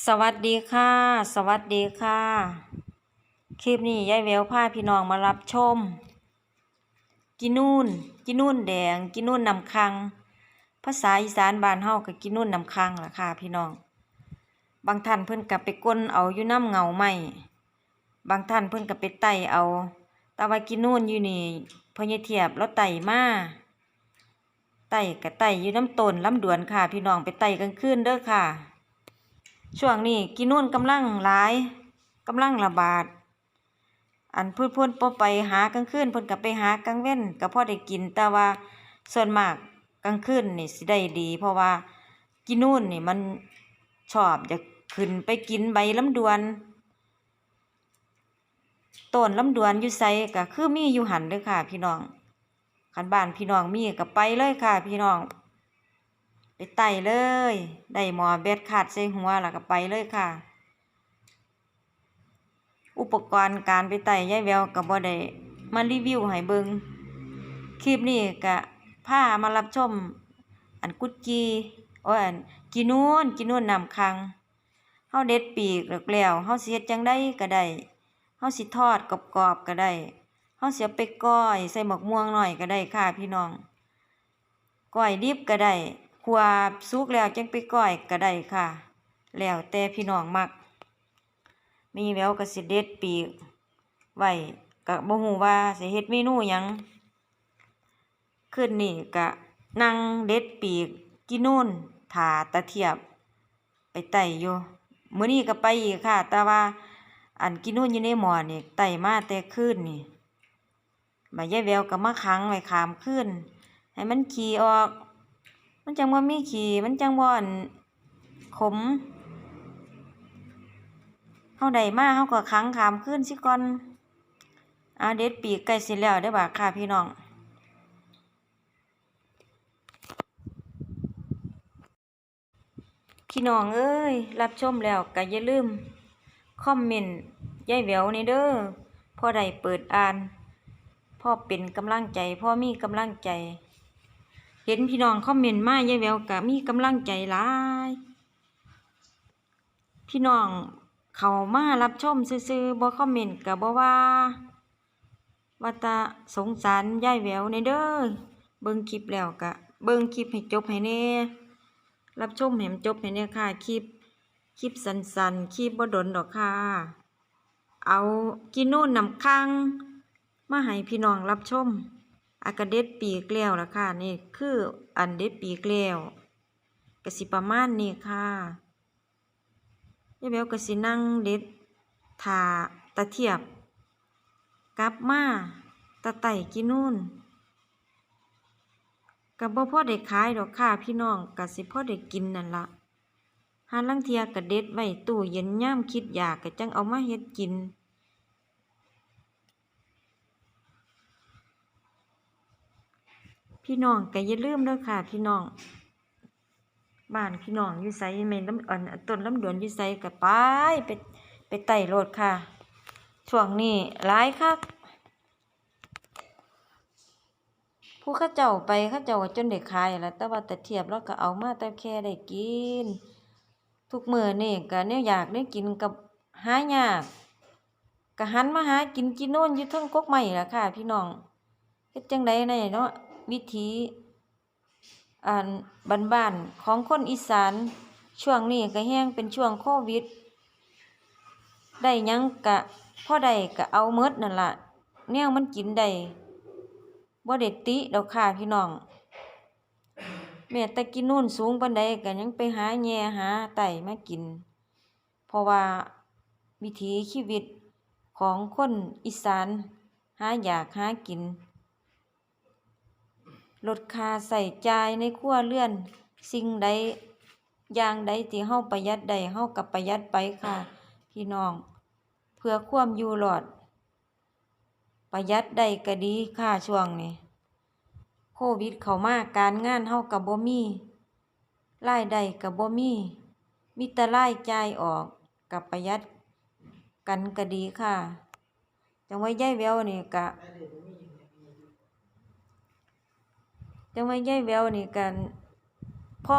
สวัสดีค่ะ สวัสดีค่ะ คลิปนี้ยายแววพาพี่น้องมารับชม กินนู่นกินนู่นแดง กินนู่นนำคัง ภาษาอีสานบ้านเฮาก็กินนู่นนำคังล่ะค่ะ พี่น้อง บางท่านเพิ่นก็ไปก้นเอาอยู่น้ำเงาไม้บางท่านเพิ่นก็ไปไต่เอาต่ว่ากินนู่นอยู่นี่พญเทียบแล้วไต่มาไต่ก็ไต่อยู่น้ำต้นลำดวนค่ะ พี่น้องไปไต่กลางคืนเด้อค่ะ ช่วงนี้กินนู่นกำลังหลายกำลังระบาด อันเพิ่นเพิ่นบ่ไปหากลางคืนเพิ่นก็ไปหากลางเว้นก็พอได้กิน แต่ว่าส่วนมากกลางคืนนี่สิได้ดี เพราะว่ากินนู่นนี่มันชอบจะขึ้นไปกินใบลำดวนต้นลำดวนอยู่ไสก็คือมีอยู่หันเด้อค่ะ พี่น้องคันบ้านพี่น้องมีก็ไปเลยค่ะ พี่น้อง ไปไต่เลย ได้หมอเบ็ดขาดใส่หัวแล้วก็ไปเลยค่ะ อุปกรณ์การไปไต่ยายแววก็บ่ได้มารีวิวให้เบิงคลิปนี้ก็พามารับชม อันกุดจีโอ้ยอันกินนู่นกินนู่นนำคังเฮาเด็ดปีกแล้วแล้วเฮาสิเฮ็ดจังได้ก็ได้เฮาสิทอดกรอบๆก็ได้เฮาสิเอาไปก้อย ใส่หมกม่วงหน่อยก็ได้ค่ะพี่น้องก้อยดิบก็ได้ ขัวสุกแล้วจังไปก้อยก็ได้ค่ะ แล้วแต่พี่น้องมัก มีแววก็สิเด็ดปีกไว้ก็บ่ฮู้ว่าสิเฮ็ดเมนูหยังคืนนี้ก็นั่งเด็ดปีกกินนู่นถาตะเทียบ ไปไต่อยู่มื้อนี้ก็ไปอีกค่ะ แต่ว่าอันกินนู่นอยู่ในหมอนี่ไต่มาแต่คืนนี่บายายแววก็มาขังไว้ขามคืนให้มันขี่ออก มันจังบ่มีขี้มันจังบ่อั่นขมเฮาได้มาเฮาก็ขังขามคืนสิก่อนอาเด็ดปีกใกล้สิแล้วเด้บ่าค่ะพี่น้องพี่น้องเอ้ย รับชมแล้วก็อย่าลืม คอมเมนต์ยายแววนี่เด้อพ่อได้เปิดอ่าน พ่อเป็นกำลังใจ พ่อมีกำลังใจ เห็นพี่น้องคอมเมนต์มายายแววก็มีกำลังใจหลาย พี่น้องเขามารับชมซื่อๆบ่คอมเมนต์ก็บ่ว่าว่าตาสงสารยายแววในเด้อเบิ่งคลิปแล้วก็เบิ่งคลิปให้จบให้แน่รับชมให้มันจบให้แน่ค่ะคลิปคลิปสั้นๆคลิปบ่ดนดอกค่ะ เอากินนู่นนำค้างมาให้พี่น้องรับชม อากาเด็ดปีกแล้วล่ะค่ะนี่คืออันเด็ดปีกแล้วกสิประมาณนี้ค่ะยายแววกสินั่งเด็ดถาตะเทียบ กลับมาตะไต่กินนู่นกับบ่พอได้ขายดอกค่ะพี่น้องกสิพ่อได้กินนั่นละหาลังเทียก็เด็ดไว้ตู้เย็นย่ามคิดอยากก็จังเอามาเฮ็ดกิน พี่น้องก็อย่าลืมเด้อค่ะ พี่น้องบ้านพี่น้องอยู่ไสแม่นลำอันต้นลำดวนอยู่ไสก็ไปไปไปไต่โลดค่ะช่วงนี้หลายคักผู้ข้าเจ้าไปข้าเจ้าจนได้ขายแล้วแต่ว่าแต่เทียบแล้วก็เอามาแต่แค่ได้กิน ทุกมือนี่ก็แนวอยากได้กินกับหายากก็หันมาหากินกินโน่นยู่เทิงกกไม้ล่ะค่ะ พี่น้องเฮ็ดจังได๋แน่เนาะ วิถีอันบ้านๆของคนอีสานช่วงนี้ก็แฮงเป็นช่วงโควิด ได้ยังกะพ่อได้กะเอาเมดนั่นละแนวมันกินได้บ่ได้ติดอกค่ะพี่น้องแม้แต่กินนู่นสูงปานใดก็ยังไปหาแหย่หาไต่มากิน เพราะว่าวิถีชีวิตของคนอีสาน หาอยากหากิน ลดค่าใช้จ่ายในครัวเรือน สิ่งใดอย่างใดที่เฮาประหยัดได้เฮาก็ประหยัดไปค่ะ พี่น้อง เพื่อความอยู่รอด ประหยัดได้ก็ดีค่ะช่วงนี้โควิดเข้ามาการงานเฮาก็บ่มีรายได้ก็บ่มี มีแต่รายจ่ายออกก็ประหยัดกันก็ดีค่ะ จังว่ายายแววนี่ก็ จังว่ายายแววนี่กันพ่อ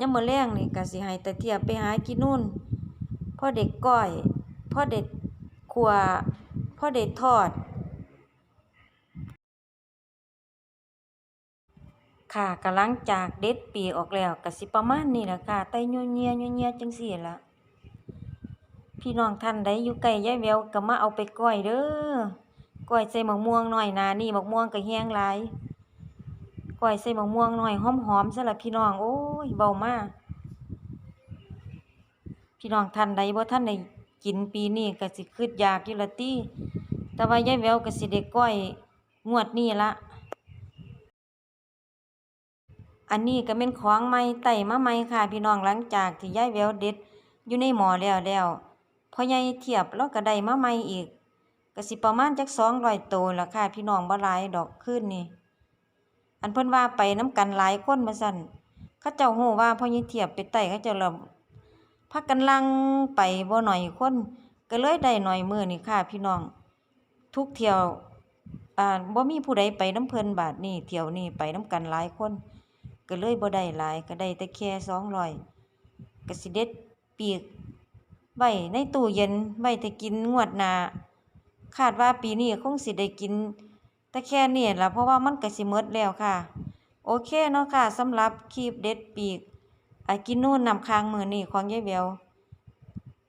ยามมื้อแลงนี่ก็สิให้ตาเทียบไปหากินนู่นพ่อได้ก้อยพ่อได้คั่วพ่อได้ทอด ค่ะก็หลังจากเด็ดปีออกแล้วก็สิประมาณนี้ล่ะค่ะไต่ยัวเยียยัวเยียจังซี่ล่ะพี่น้องท่านใดอยู่ใกล้ยายแววก็มาเอาไปก้อยเด้อก้อยใส่หมะม่วงหน่อยหนานี่หมะม่วงก็แห้งหลาย ก้อยใส่มะม่วงหน่อยหอมๆซะละพี่น้อง โอ้ยเบามากพี่น้องท่านใดบ่ทันได้กินปีนี้ก็สิคิดยากอยู่ละติแต่ว่ายายแววก็สิได้ก้อยงวดนี้ละอันนี้ก็เป็นของใหม่ไต่มาใหม่ค่ะ พี่น้องหลังจากที่ยายแววเด็ดอยู่ในหม้อแล้วแล้วพอใหญ่เทียบแล้วก็ได้มาใหม่อีกก็สิประมาณจัก200ตัวละค่ะ พี่น้องบ่หลายดอกคืนนี้ อันเพิ่นว่าไปนํกันหลายคนว่าซั่นเขาเจ้าฮู้ว่าพ่อใหญ่เทียบไปไต่เขาเจ้าละพากันลังไปบ่หน้อยคน ก็เลยได้หน้อยมือนี่ค่ะ พี่น้อง ทุกเที่ยวอ่าบ่มีผู้ใดไปนํเพิ่นบาดนี้เที่ยวนี้ไปนํกันหลายคน ก็เลยบ่ได้หลายก็ได้แต่แค่200ก็สิเด็ดปีกไว้ในตู้เย็นไว้แต่กินงวดหน้าคาดว่าปีนี้คงสิได้กิน แต่แค่นี้ละเพราะว่ามันก็สิหมดแล้วค่ะ โอเคเนาะค่ะสำหรับคลิปเด็ดปีกอากินนู่นนำค้างมือนี้ของยายแวว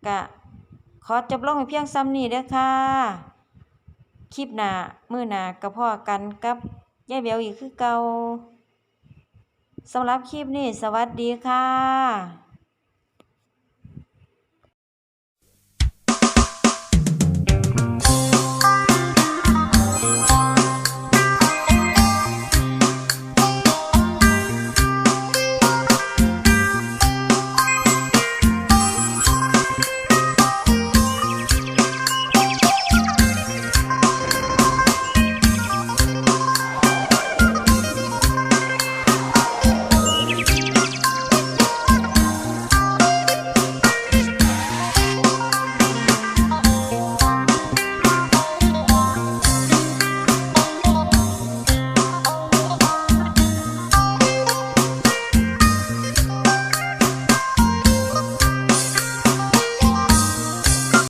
ก็ขอจบลงเพียงส่ำนี้เด้อค่ะ คลิปหน้ามื้อหน้าก็พ้อกันกับยายแววอีกคือเก่าสำหรับคลิปนี้สวัสดีค่ะ